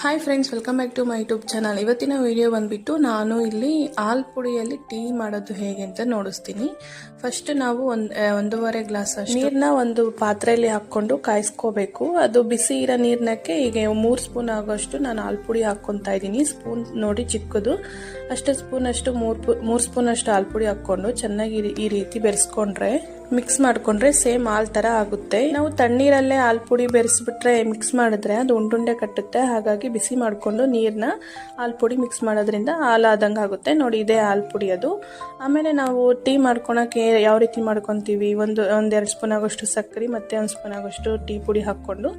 Hi friends welcome back to my YouTube channel ಇವತ್ತಿನ video ಬಂದ್ಬಿಟ್ಟು ನಾನು ಇಲ್ಲಿ ಹಾಲ್ ಪುಡಿಯಲ್ಲಿ ಟೀ ಮಾಡೋದು ಹೇಗೆ ಅಂತ ನೋಡಿಸ್ತೀನಿ. ಫಸ್ಟ್ ನಾವು ಒಂದು ಒಂದೂವರೆ ಗ್ಲಾಸ್ ನೀರನ್ನ ಒಂದು ಪಾತ್ರೆಯಲ್ಲಿ ಹಾಕ್ಕೊಂಡು ಕಾಯಿಸ್ಕೋಬೇಕು. ಅದು ಬಿಸಿ ಇರೋ ನೀರನ್ನಕ್ಕೆ ಈಗ ಮೂರು ಸ್ಪೂನ್ ಆಗೋಷ್ಟು ನಾನು ಹಾಲ್ ಪುಡಿ ಹಾಕ್ಕೊತಾ ಇದ್ದೀನಿ. ಸ್ಪೂನ್ ನೋಡಿ ಚಿಕ್ಕದು. ಅಷ್ಟು ಸ್ಪೂನ್ ಅಷ್ಟು ಮೂರು ಮೂರು ಸ್ಪೂನ್ ಅಷ್ಟು ಹಾಲ್ ಪುಡಿ ಹಾಕ್ಕೊಂಡು ಚೆನ್ನಾಗಿ ಈ- ರೀತಿ ಬೆರೆಸ್ಕೊಂಡ್ರೆ ಮಿಕ್ಸ್ ಮಾಡ್ಕೊಂಡ್ರೆ ಸೇಮ್ ಹಾಲ್ ತರ ಆಗುತ್ತೆ. ನಾವು ತಣ್ಣೀರಲ್ಲೇ ಹಾಲ್ ಪುಡಿ ಬೆರೆಸ್ಬಿಟ್ರೆ ಮಿಕ್ಸ್ ಮಾಡಿದ್ರೆ ಅದು ಉಂಡುಂಡೆ ಕಟ್ಟುತ್ತೆ. ಹಾಗಾಗಿ ಬಿಸಿ ಮಾಡಿಕೊಂಡು ನೀರನ್ನ ಹಾಲು ಪುಡಿ ಮಿಕ್ಸ್ ಮಾಡೋದ್ರಿಂದ ಹಾಲು ಆದಂಗೆ ಆಗುತ್ತೆ. ನೋಡಿ, ಇದೇ ಹಾಲು ಪುಡಿ ಅದು. ಆಮೇಲೆ ನಾವು ಟೀ ಮಾಡ್ಕೊಳಕ್ಕೆ ಯಾವ ರೀತಿ ಮಾಡ್ಕೊತೀವಿ? ಒಂದು ಒಂದೆರಡು ಸ್ಪೂನ್ ಆಗೋಷ್ಟು ಸಕ್ಕರೆ, ಮತ್ತೆ ಒಂದು ಸ್ಪೂನ್ ಆಗೋಷ್ಟು ಟೀ ಪುಡಿ ಹಾಕ್ಕೊಂಡು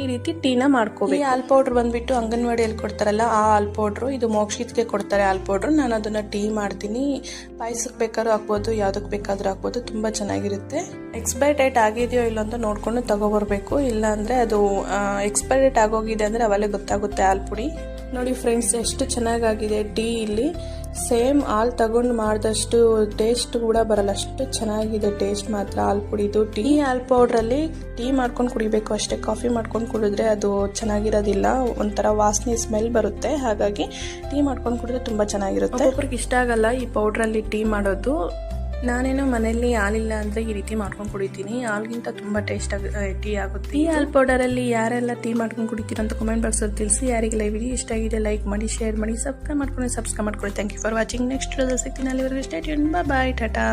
ಈ ರೀತಿ ಟೀನ ಮಾಡ್ಕೋಬೇಕು. ಈ ಹಾಲು ಪೌಡ್ರ್ ಬಂದ್ಬಿಟ್ಟು ಅಂಗನವಾಡಿಯಲ್ಲಿ ಕೊಡ್ತಾರಲ್ಲ, ಆ ಹಾಲು ಪೌಡ್ರು, ಇದು ಮೋಕ್ಷಿತ್ಗೆ ಕೊಡ್ತಾರೆ ಹಾಲು ಪೌಡ್ರು. ನಾನು ಅದನ್ನು ಟೀ ಮಾಡ್ತೀನಿ. ಪಾಯಸಕ್ಕೆ ಬೇಕಾದ್ರೂ ಹಾಕ್ಬೋದು ಯಾವುದಕ್ಕೆ ಬೇಕಾದರೂ ಹಾಕ್ಬೋದು, ತುಂಬ ಚೆನ್ನಾಗಿರುತ್ತೆ. ಎಕ್ಸ್ಪೈರ್ ಡೇಟ್ ಆಗಿದೆಯೋ ಇಲ್ಲ ಅಂತ ನೋಡ್ಕೊಂಡು ತಗೊಬರ್ಬೇಕು. ಇಲ್ಲ ಅಂದರೆ ಅದು ಎಕ್ಸ್ಪೈರ್ ಡೇಟ್ ಆಗೋಗಿದೆ ಅಂದರೆ ಅವಲ್ಲೇ ಗೊತ್ತಾಗುತ್ತೆ. ಹಾಲ್ ಪುಡಿ. ನೋಡಿ ಫ್ರೆಂಡ್ಸ್, ಎಷ್ಟು ಚೆನ್ನಾಗಾಗಿದೆ ಟೀ ಇಲ್ಲಿ. ಸೇಮ್ ಹಾಲು ತಗೊಂಡು ಮಾಡಿದಷ್ಟು ಟೇಸ್ಟ್ ಕೂಡ ಬರಲ್ಲ. ಅಷ್ಟು ಚೆನ್ನಾಗಿದೆ ಟೇಸ್ಟ್ ಮಾತ್ರ ಹಾಲ್ ಪುಡಿದು ಟೀ. ಹಾಲ್ ಪೌಡ್ರಲ್ಲಿ ಟೀ ಮಾಡ್ಕೊಂಡು ಕುಡಿಬೇಕು ಅಷ್ಟೇ. ಕಾಫಿ ಮಾಡ್ಕೊಂಡು ಕುಡಿದ್ರೆ ಅದು ಚೆನ್ನಾಗಿರೋದಿಲ್ಲ. ಒಂಥರ ವಾಸನೆ ಸ್ಮೆಲ್ ಬರುತ್ತೆ. ಹಾಗಾಗಿ ಟೀ ಮಾಡ್ಕೊಂಡು ಕುಡಿದ್ರೆ ತುಂಬ ಚೆನ್ನಾಗಿರುತ್ತೆ. ಒಬ್ಬೊಬ್ರಿಗೆ ಇಷ್ಟ ಆಗಲ್ಲ ಈ ಪೌಡ್ರಲ್ಲಿ ಟೀ ಮಾಡೋದು. ನಾನೇನು ಮನೆಯಲ್ಲಿ ಹಾಲಿಲ್ಲ ಅಂದರೆ ಈ ರೀತಿ ಮಾಡ್ಕೊಂಡು ಕುಡಿತೀನಿ. ಹಾಲ್ಗಿಂತ ತುಂಬ ಟೇಸ್ಟ್ ಟೀ ಆಗುತ್ತೆ. ಈ ಹಾಲ್ ಪೌಡರಲ್ಲಿ ಯಾರೆಲ್ಲ ಟೀ ಮಾಡ್ಕೊಂಡು ಕುಡಿತೀರ ಅಂತ ಕಮೆಂಟ್ ಬಾಕ್ಸಲ್ಲಿ ತಿಳಿಸಿ. ಯಾರಿಗೆಲ್ಲ ಈ ವಿಡಿಯೋ ಇಷ್ಟ ಆಗಿದೆ ಲೈಕ್ ಮಾಡಿ ಶೇರ್ ಮಾಡಿ ಸಬ್ಸ್ಕ್ರೈಬ್ ಮಾಡ್ಕೊಂಡು ಸಬ್ಸ್ಕ್ರೈಬ್ ಮಾಡ್ಕೊಳ್ಳಿ. Thank you for watching next ಸಿಗ್ತೀನಿ. ಅಲ್ಲಿವರೆಗೂ ಸ್ಟೇಟ್ ಬಾಯ್ ಟಾಟಾ